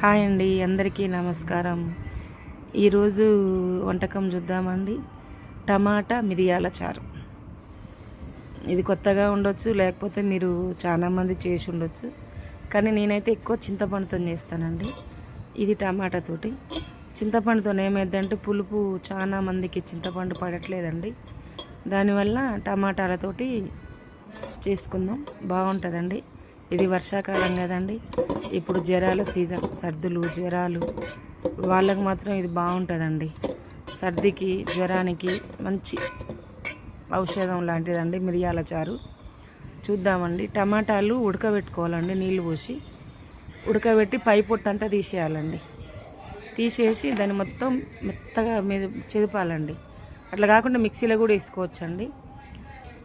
Hi అండి అందరికీ నమస్కారం. ఈరోజు వంటకం చూద్దామండి. టమాటా మిరియాల చారు. ఇది కొత్తగా ఉండొచ్చు లేకపోతే మీరు చాలామంది చేసి ఉండొచ్చు. కానీ నేనైతే ఎక్కువ చింతపండుతో చేస్తానండి. ఇది టమాటా తోటి. చింతపండుతో ఏమైందంటే పులుపు చాలా మందికి చింతపండు పడట్లేదండి. దానివల్ల టమాటాలతోటి చేసుకుందాం. బాగుంటుందండి. ఇది వర్షాకాలం కదండి. ఇప్పుడు జ్వరాల సీజన్ సర్దులు జ్వరాలు వాళ్ళకు మాత్రం ఇది బాగుంటుందండి. సర్దికి జ్వరానికి మంచి ఔషధం లాంటిదండి మిరియాల చారు. చూద్దామండి. టమాటాలు ఉడకబెట్టుకోవాలండి నీళ్ళు పోసి. ఉడకబెట్టి పై పొట్టంతా తీసేయాలండి. తీసేసి దాన్ని మొత్తం మెత్తగా మీద చెదపాలండి. అట్లా కాకుండా మిక్సీలో కూడా వేసుకోవచ్చండి.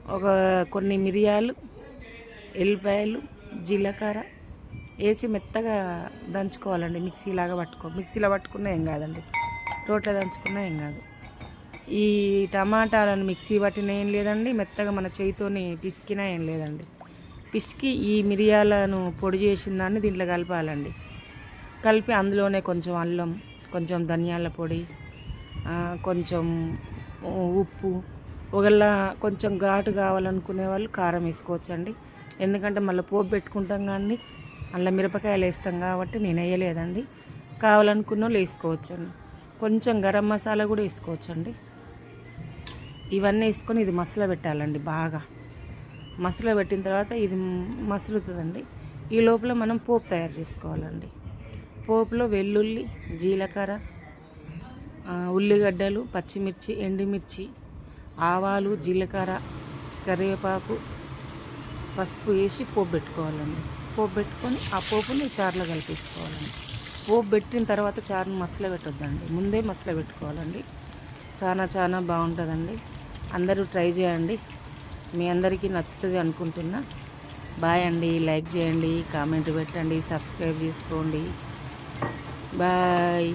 ఒక కొన్ని మిరియాలు ఎల్లిపాయలు జీలకర్ర వేసి మెత్తగా దంచుకోవాలండి. మిక్సీలాగా పట్టుకో మిక్సీలో పట్టుకున్నా ఏం కాదండి. రోట్లో దంచుకున్నా ఏం కాదు. ఈ టమాటాలను మిక్సీ పట్టిన ఏం లేదండి. మెత్తగా మన చేయితోని పిసికినా ఏం లేదండి. పిసికి ఈ మిరియాలను పొడి చేసిన దాన్ని దీంట్లో కలపాలండి. కలిపి అందులోనే కొంచెం అల్లం కొంచెం ధనియాల పొడి కొంచెం ఉప్పు ఒకళ్ళ కొంచెం ఘాటు కావాలనుకునే వాళ్ళు కారం వేసుకోవచ్చండి. ఎందుకంటే మళ్ళీ పోపు పెట్టుకుంటాం కానీ అందులో మిరపకాయలు వేస్తాం కాబట్టి నేను వేయలేదండి. కావాలనుకున్న వాళ్ళు వేసుకోవచ్చండి. కొంచెం గరం మసాలా కూడా వేసుకోవచ్చండి. ఇవన్నీ వేసుకొని ఇది మసాలా పెట్టాలండి బాగా. మసాలా పెట్టిన తర్వాత ఇది మసులుతుందండి. ఈ లోపల మనం పోపు తయారు చేసుకోవాలండి. పోపులో వెల్లుల్లి జీలకర్ర ఉల్లిగడ్డలు పచ్చిమిర్చి ఎండుమిర్చి ఆవాలు జీలకర్ర కరివేపాకు పసుపు వేసి పోపు పెట్టుకోవాలండి. పోపు పెట్టుకొని ఆ పోపుని చారులో కలిపేసుకోవాలండి. పోపు పెట్టిన తర్వాత చారుని మసల పెట్టొద్దండి. ముందే మసల పెట్టుకోవాలండి. చాలా చాలా బాగుంటుందండి. అందరూ ట్రై చేయండి. మీ అందరికీ నచ్చుతుంది అనుకుంటున్నా. బాయ్ అండి. లైక్ చేయండి. కామెంట్ పెట్టండి. సబ్స్క్రైబ్ చేసుకోండి. బాయ్.